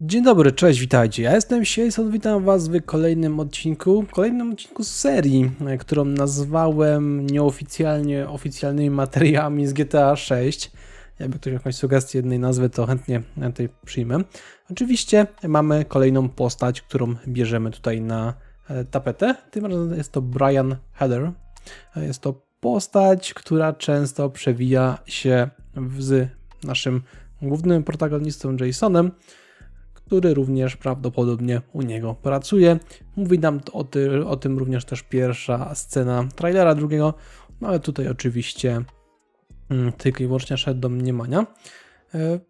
Dzień dobry, cześć, witajcie. Ja jestem Jason, witam was w kolejnym odcinku, kolejnym odcinku z serii, e, którą nazwałem nieoficjalnie oficjalnymi materiałami z GTA 6. Jakby ktoś miał jakąś sugestię jednej nazwy, to chętnie tej przyjmę. Oczywiście mamy kolejną postać, którą bierzemy tutaj na e, tapetę. Tym razem jest to Brian Heather. E, Jest to postać, która często przewija się z naszym głównym protagonistą Jasonem, który również prawdopodobnie u niego pracuje. Mówi nam o, ty, o tym również też pierwsza scena trailera drugiego, no ale tutaj oczywiście mm, tylko i wyłącznie szedł do mniemania. E,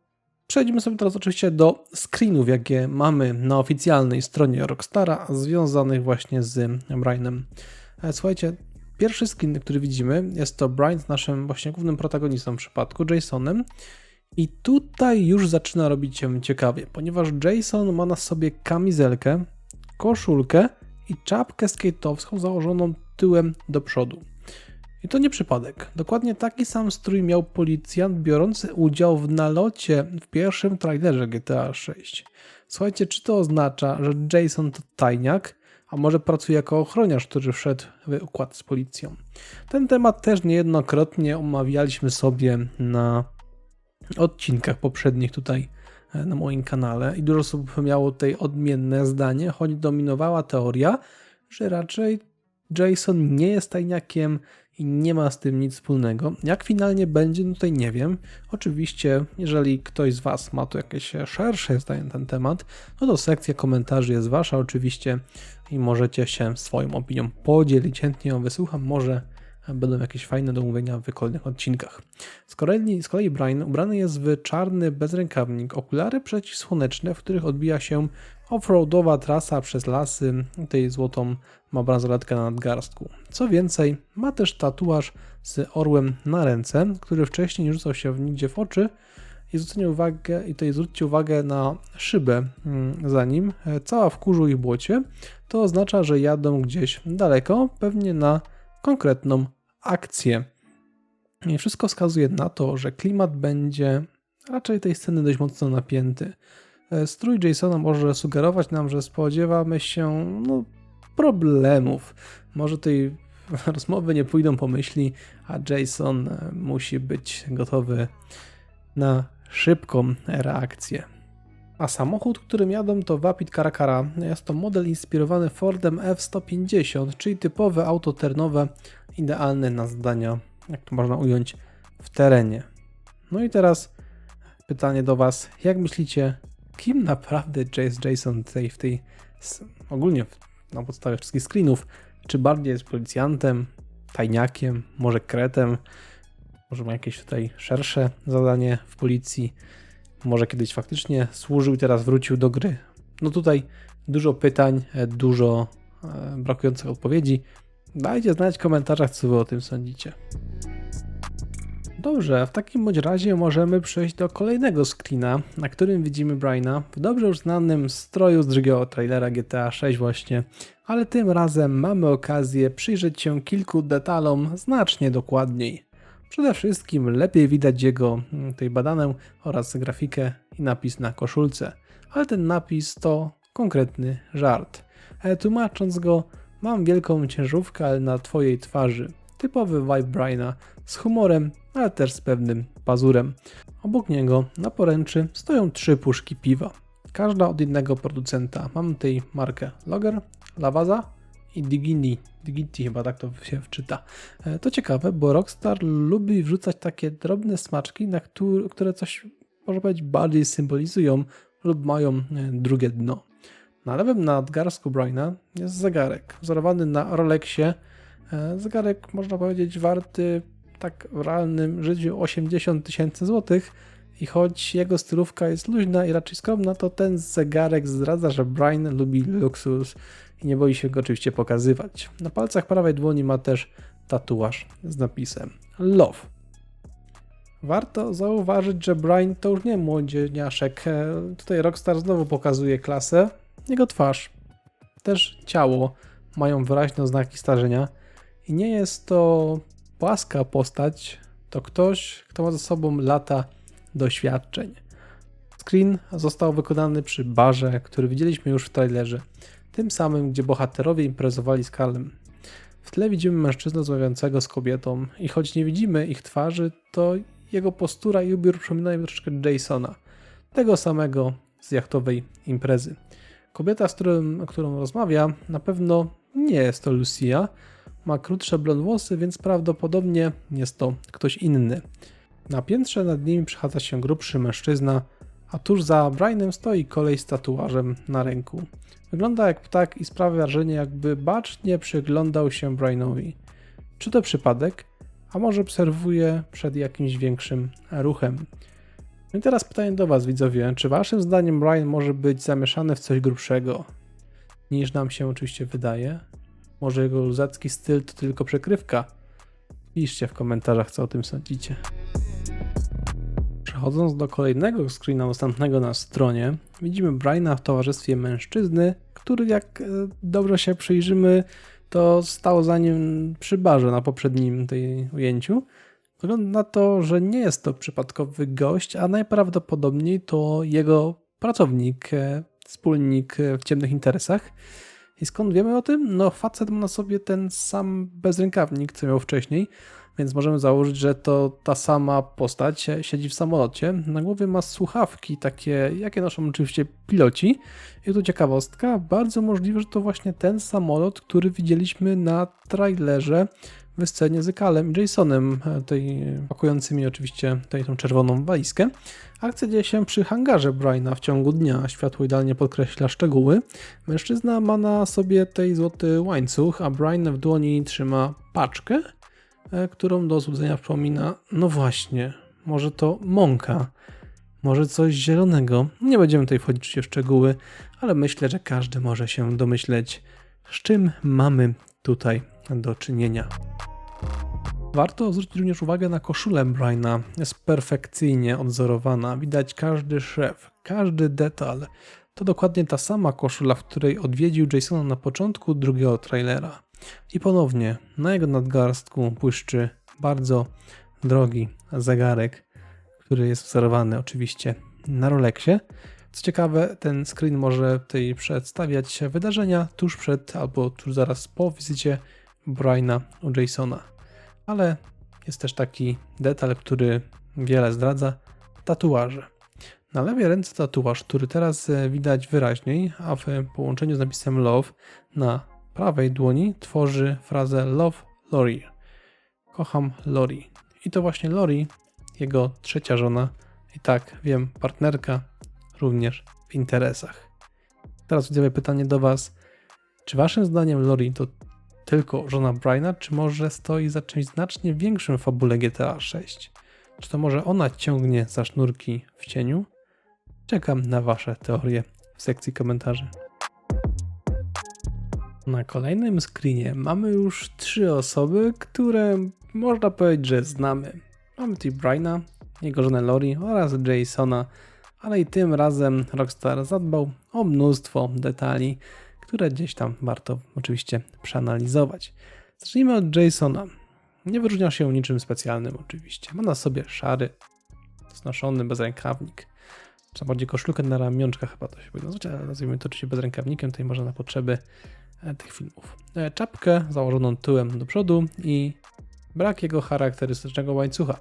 Przejdźmy sobie teraz oczywiście do screenów, jakie mamy na oficjalnej stronie Rockstara, związanych właśnie z Brianem. E, Słuchajcie, pierwszy screen, który widzimy, jest to Brian z naszym właśnie głównym protagonistą w przypadku, Jasonem. I tutaj już zaczyna robić się ciekawie, ponieważ Jason ma na sobie kamizelkę, koszulkę i czapkę skate'owską założoną tyłem do przodu. I to nie przypadek. Dokładnie taki sam strój miał policjant biorący udział w nalocie w pierwszym trailerze GTA 6. Słuchajcie, czy to oznacza, że Jason to tajniak, a może pracuje jako ochroniarz, który wszedł w układ z policją? Ten temat też niejednokrotnie omawialiśmy sobie na odcinkach poprzednich tutaj e, na moim kanale i dużo osób miało tutaj odmienne zdanie, choć dominowała teoria, że raczej Jason nie jest tajniakiem i nie ma z tym nic wspólnego. Jak finalnie będzie, no tutaj nie wiem. Oczywiście, jeżeli ktoś z Was ma tu jakieś szersze zdanie na ten temat, no to sekcja komentarzy jest Wasza oczywiście i możecie się swoją opinią podzielić. Chętnie ją wysłucham, może będą jakieś fajne do omówienia w kolejnych odcinkach. Z kolei, z kolei Brian ubrany jest w czarny bezrękawnik, okulary przeciwsłoneczne, w których odbija się offroadowa trasa przez lasy, tej złotą ma bransoletkę na nadgarstku. Co więcej, ma też tatuaż z orłem na ręce, który wcześniej nie rzucał się nigdzie w oczy i zwróćcie uwagę, i tutaj zwróćcie uwagę na szybę mm, za nim, cała w kurzu i błocie, to oznacza, że jadą gdzieś daleko, pewnie na konkretną akcję. I wszystko wskazuje na to, że klimat będzie raczej tej sceny dość mocno napięty. E, Strój Jasona może sugerować nam, że spodziewamy się no, problemów. Może tej rozmowy nie pójdą po myśli, a Jason e, musi być gotowy na szybką reakcję. A samochód, którym jadą to Vapid Caracara. Jest to model inspirowany Fordem F-150, czyli typowe auto ternowe, idealne na zadania, jak to można ująć, w terenie. No i teraz pytanie do Was. Jak myślicie, kim naprawdę jest Jason tutaj w tej, ogólnie na podstawie wszystkich screenów, czy bardziej jest policjantem, tajniakiem, może kretem, może ma jakieś tutaj szersze zadanie w policji, może kiedyś faktycznie służył i teraz wrócił do gry. No tutaj dużo pytań, e, dużo e, brakujących odpowiedzi. Dajcie znać w komentarzach, co wy o tym sądzicie. Dobrze, w takim bądź razie możemy przejść do kolejnego screena, na którym widzimy Briana w dobrze już znanym stroju z drugiego trailera GTA 6 właśnie, ale tym razem mamy okazję przyjrzeć się kilku detalom znacznie dokładniej. Przede wszystkim lepiej widać jego mm, tej badanę oraz grafikę i napis na koszulce, ale ten napis to konkretny żart. E, tłumacząc go, mam wielką ciężówkę, ale na twojej twarzy. Typowy vibe Briana z humorem, ale też z pewnym pazurem. Obok niego na poręczy stoją trzy puszki piwa. Każda od innego producenta. Mam tutaj markę Lager, Lavazza i Digini. Chyba tak to się wczyta. E, To ciekawe, bo Rockstar lubi wrzucać takie drobne smaczki, na któ- które coś, może powiedzieć, bardziej symbolizują lub mają e, drugie dno. Na lewym nadgarstku Briana jest zegarek wzorowany na Rolexie. E, Zegarek, można powiedzieć, warty tak w realnym życiu 80 tysięcy złotych. I choć jego stylówka jest luźna i raczej skromna, to ten zegarek zdradza, że Brian lubi luksus i nie boi się go oczywiście pokazywać. Na palcach prawej dłoni ma też tatuaż z napisem Love. Warto zauważyć, że Brian to już nie młodzieniaszek. E, Tutaj Rockstar znowu pokazuje klasę. Jego twarz, też ciało mają wyraźne oznaki starzenia i nie jest to płaska postać, to ktoś, kto ma za sobą lata doświadczeń. Screen został wykonany przy barze, który widzieliśmy już w trailerze. Tym samym, gdzie bohaterowie imprezowali z Karlem. W tle widzimy mężczyznę rozmawiającego z kobietą i choć nie widzimy ich twarzy, to jego postura i ubiór przypominają troszeczkę Jasona. Tego samego z jachtowej imprezy. Kobieta, z którym, którą rozmawia, na pewno nie jest to Lucia. Ma krótsze blond włosy, więc prawdopodobnie jest to ktoś inny. Na piętrze nad nimi przechadza się grubszy mężczyzna, a tuż za Brianem stoi kolej z tatuażem na ręku. Wygląda jak ptak i sprawia wrażenie, jakby bacznie przyglądał się Brianowi. Czy to przypadek? A może obserwuje przed jakimś większym ruchem? No i teraz pytanie do Was, widzowie. Czy Waszym zdaniem Brian może być zamieszany w coś grubszego niż nam się oczywiście wydaje? Może jego luzacki styl to tylko przykrywka? Piszcie w komentarzach, co o tym sądzicie. Przechodząc do kolejnego screena następnego na stronie, widzimy Briana w towarzystwie mężczyzny, który jak e, dobrze się przyjrzymy, to stał za nim przy barze na poprzednim tej ujęciu. Wygląda na to, że nie jest to przypadkowy gość, a najprawdopodobniej to jego pracownik, e, wspólnik e, w ciemnych interesach. I skąd wiemy o tym? No, facet ma na sobie ten sam bezrękawnik, co miał wcześniej, więc możemy założyć, że to ta sama postać siedzi w samolocie. Na głowie ma słuchawki, takie jakie noszą oczywiście piloci. I tu ciekawostka, bardzo możliwe, że to właśnie ten samolot, który widzieliśmy na trailerze w scenie z Kalem i Jasonem, e, tej pakującymi oczywiście tutaj tą czerwoną walizkę. Akcja dzieje się przy hangarze Briana w ciągu dnia. Światło idealnie podkreśla szczegóły. Mężczyzna ma na sobie tej złoty łańcuch, a Brian w dłoni trzyma paczkę, którą do złudzenia przypomina, no właśnie, może to mąka, może coś zielonego. Nie będziemy tutaj wchodzić w szczegóły, ale myślę, że każdy może się domyśleć, z czym mamy tutaj do czynienia. Warto zwrócić również uwagę na koszulę Briana. Jest perfekcyjnie odzorowana. Widać każdy szef, każdy detal. To dokładnie ta sama koszula, w której odwiedził Jasona na początku drugiego trailera. I ponownie na jego nadgarstku błyszczy bardzo drogi zegarek, który jest wzorowany oczywiście na Rolexie. Co ciekawe, ten screen może tutaj przedstawiać wydarzenia tuż przed albo tuż zaraz po wizycie Briana u Jasona. Ale jest też taki detal, który wiele zdradza tatuaże. Na lewej ręce tatuaż, który teraz e, widać wyraźniej, a w połączeniu z napisem Love na prawej dłoni tworzy frazę Love Lori. Kocham Lori. I to właśnie Lori, jego trzecia żona, i tak wiem, partnerka również w interesach. Teraz widzimy pytanie do Was. Czy Waszym zdaniem Lori to tylko żona Briana, czy może stoi za czymś znacznie większym w fabule GTA 6? Czy to może ona ciągnie za sznurki w cieniu? Czekam na Wasze teorie w sekcji komentarzy. Na kolejnym screenie mamy już trzy osoby, które można powiedzieć, że znamy. Mamy tutaj Briana, jego żonę Lori oraz Jasona, ale i tym razem Rockstar zadbał o mnóstwo detali, które gdzieś tam warto oczywiście przeanalizować. Zacznijmy od Jasona. Nie wyróżnia się niczym specjalnym oczywiście. Ma na sobie szary, znoszony bezrękawnik. Czy bardziej koszulkę na ramionczka chyba to się powinno nazwać, ale nazwijmy to oczywiście bezrękawnikiem, tutaj może na potrzeby tych filmów. E, czapkę założoną tyłem do przodu i brak jego charakterystycznego łańcucha.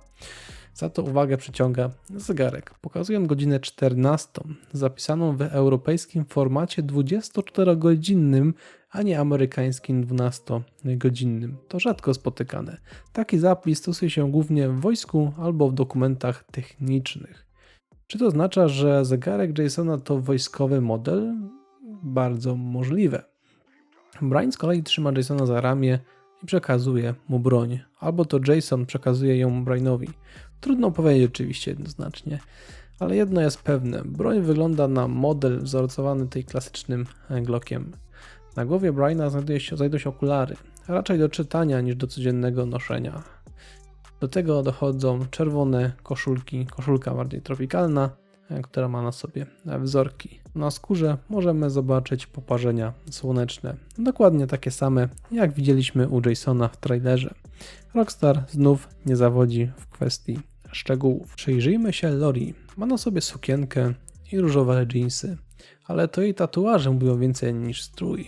Za to uwagę przyciąga zegarek. Pokazuję godzinę 14, zapisaną w europejskim formacie 24-godzinnym, a nie amerykańskim 12-godzinnym. To rzadko spotykane. Taki zapis stosuje się głównie w wojsku albo w dokumentach technicznych. Czy to oznacza, że zegarek Jasona to wojskowy model? Bardzo możliwe. Brian z kolei trzyma Jasona za ramię i przekazuje mu broń, albo to Jason przekazuje ją Brianowi. Trudno powiedzieć oczywiście jednoznacznie, ale jedno jest pewne. Broń wygląda na model wzorcowany tej klasycznym Glockiem. Na głowie Briana znajduje się, znajdują się okulary, raczej do czytania niż do codziennego noszenia. Do tego dochodzą czerwone koszulki, koszulka bardziej tropikalna, która ma na sobie wzorki. Na skórze możemy zobaczyć poparzenia słoneczne, dokładnie takie same jak widzieliśmy u Jasona w trailerze. Rockstar znów nie zawodzi w kwestii szczegółów. Przyjrzyjmy się Lori. Ma na sobie sukienkę i różowe jeansy. Ale to jej tatuaże mówią więcej niż strój.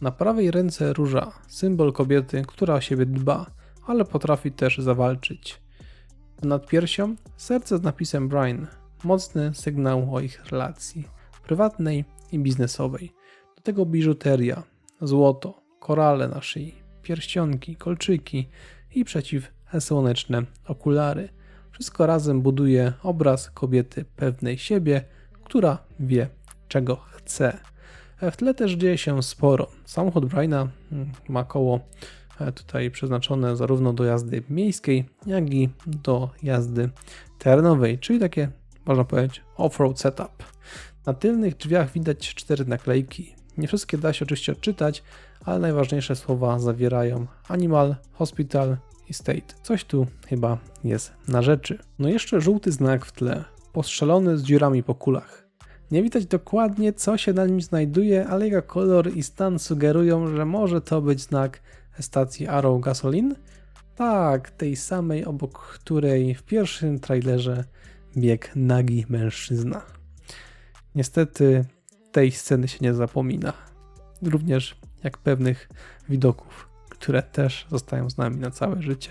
Na prawej ręce róża, symbol kobiety, która o siebie dba, ale potrafi też zawalczyć. Nad piersią serce z napisem Brian, mocny sygnał o ich relacji, prywatnej i biznesowej. Do tego biżuteria, złoto, korale na szyi, pierścionki, kolczyki i przeciwsłoneczne okulary. Wszystko razem buduje obraz kobiety pewnej siebie, która wie, czego chce. W tle też dzieje się sporo. Samochód Briana mm, ma koło e, tutaj przeznaczone zarówno do jazdy miejskiej, jak i do jazdy terenowej, czyli takie, można powiedzieć, off-road setup. Na tylnych drzwiach widać cztery naklejki. Nie wszystkie da się oczywiście odczytać, ale najważniejsze słowa zawierają Animal, Hospital i State. Coś tu chyba jest na rzeczy. No jeszcze żółty znak w tle, postrzelony z dziurami po kulach. Nie widać dokładnie, co się na nim znajduje, ale jego kolor i stan sugerują, że może to być znak stacji Arrow Gasoline. Tak, tej samej, obok której w pierwszym trailerze biegł nagi mężczyzna. Niestety tej sceny się nie zapomina. Również jak pewnych widoków, które też zostają z nami na całe życie.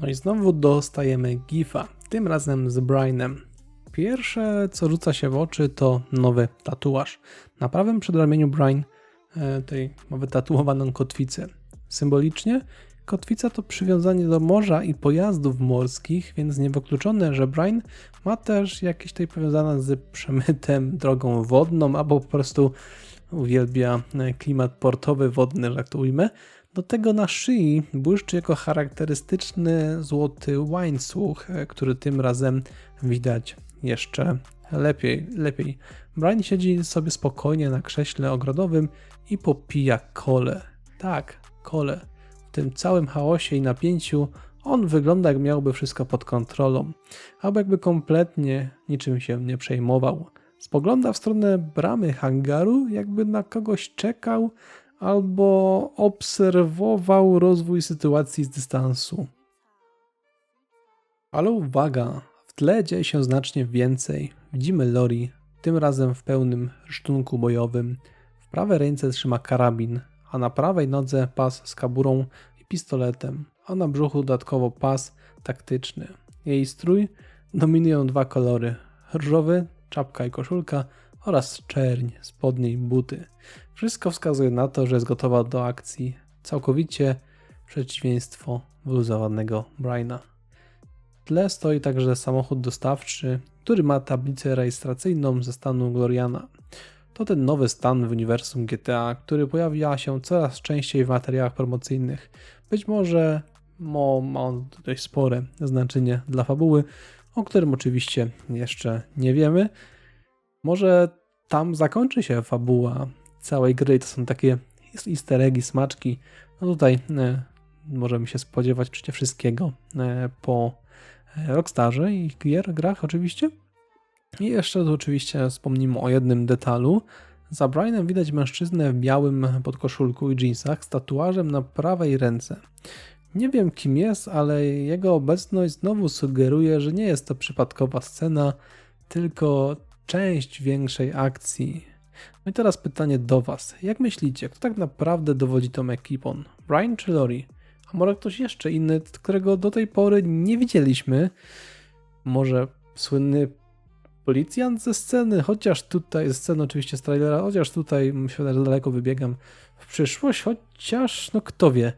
No i znowu dostajemy gifa, tym razem z Brianem. Pierwsze, co rzuca się w oczy, to nowy tatuaż. Na prawym przedramieniu Brian e, tej ma wytatuowaną kotwicę. Symbolicznie kotwica to przywiązanie do morza i pojazdów morskich, więc niewykluczone, że Brian ma też jakieś tutaj powiązane z przemytem drogą wodną, albo po prostu uwielbia e, klimat portowy, wodny, że tak to ujmę. Do tego na szyi błyszczy jako charakterystyczny złoty łańcuch, e, który tym razem widać jeszcze lepiej. lepiej. Brian siedzi sobie spokojnie na krześle ogrodowym i popija kole. Tak, kole. W tym całym chaosie i napięciu on wygląda jak miałby wszystko pod kontrolą, albo jakby kompletnie niczym się nie przejmował. Spogląda w stronę bramy hangaru, jakby na kogoś czekał albo obserwował rozwój sytuacji z dystansu. Ale uwaga, w tle dzieje się znacznie więcej. Widzimy Lori, tym razem w pełnym sztunku bojowym. W prawej ręce trzyma karabin, a na prawej nodze pas z kaburą i pistoletem, a na brzuchu dodatkowo pas taktyczny. Jej strój dominują dwa kolory: różowy, czapka i koszulka oraz czerń, spodnie i buty. Wszystko wskazuje na to, że jest gotowa do akcji. Całkowicie przeciwieństwo wyluzowanego Briana. W tle stoi także samochód dostawczy, który ma tablicę rejestracyjną ze stanu Gloriana. To ten nowy stan w uniwersum GTA, który pojawia się coraz częściej w materiałach promocyjnych. Być może ma on dość spore znaczenie dla fabuły, o którym oczywiście jeszcze nie wiemy. Może tam zakończy się fabuła całej gry. To są takie easter eggi, smaczki. No tutaj e, możemy się spodziewać przecież wszystkiego e, po e, Rockstarze i gier, grach oczywiście. I jeszcze tu oczywiście wspomnimy o jednym detalu. Za Brianem widać mężczyznę w białym podkoszulku i jeansach z tatuażem na prawej ręce. Nie wiem kim jest, ale jego obecność znowu sugeruje, że nie jest to przypadkowa scena, tylko część większej akcji. No i teraz pytanie do Was. Jak myślicie, kto tak naprawdę dowodzi tą ekipą? Brian czy Lori? A może ktoś jeszcze inny, którego do tej pory nie widzieliśmy? Może słynny policjant ze sceny, chociaż tutaj, ze sceny oczywiście z trailera, chociaż tutaj myślę, że daleko wybiegam w przyszłość, chociaż no kto wie,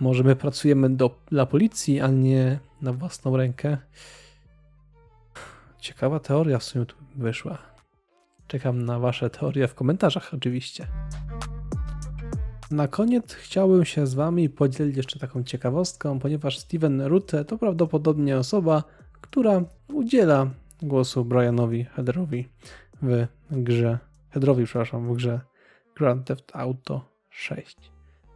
może my pracujemy do, dla policji, a nie na własną rękę. Ciekawa teoria w sumie tu wyszła. Czekam na Wasze teorie w komentarzach, oczywiście. Na koniec chciałbym się z Wami podzielić jeszcze taką ciekawostką, ponieważ Steven Rutte to prawdopodobnie osoba, która udziela głosu Brianowi Hedrowi w grze, Hedrowi, przepraszam, w grze Grand Theft Auto 6.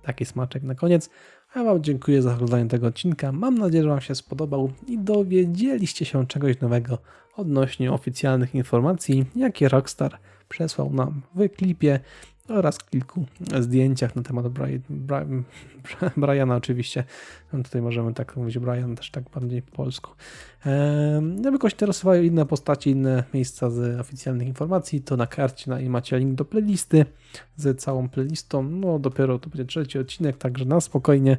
Taki smaczek na koniec. A ja Wam dziękuję za oglądanie tego odcinka. Mam nadzieję, że Wam się spodobał i dowiedzieliście się czegoś nowego odnośnie oficjalnych informacji, jakie Rockstar przesłał nam w klipie oraz kilku zdjęciach na temat Brian, Brian, Briana oczywiście. No tutaj możemy tak mówić Brian, też tak bardziej po polsku. Gdyby kogoś inne postaci, inne miejsca z oficjalnych informacji, to na karcie na, macie link do playlisty z całą playlistą. No dopiero to będzie trzeci odcinek, także na spokojnie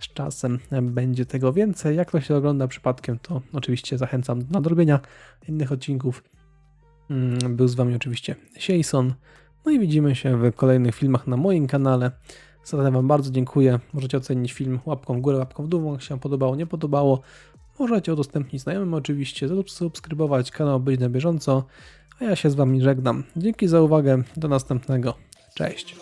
z czasem będzie tego więcej. Jak to się ogląda przypadkiem, to oczywiście zachęcam do nadrobienia innych odcinków. Mm, Był z Wami oczywiście Sieison. No i widzimy się w kolejnych filmach na moim kanale. Zatem Wam bardzo dziękuję. Możecie ocenić film łapką w górę, łapką w dół, jak się podobało, nie podobało. Możecie udostępnić znajomym oczywiście, subskrybować kanał, być na bieżąco. A ja się z Wami żegnam. Dzięki za uwagę. Do następnego. Cześć.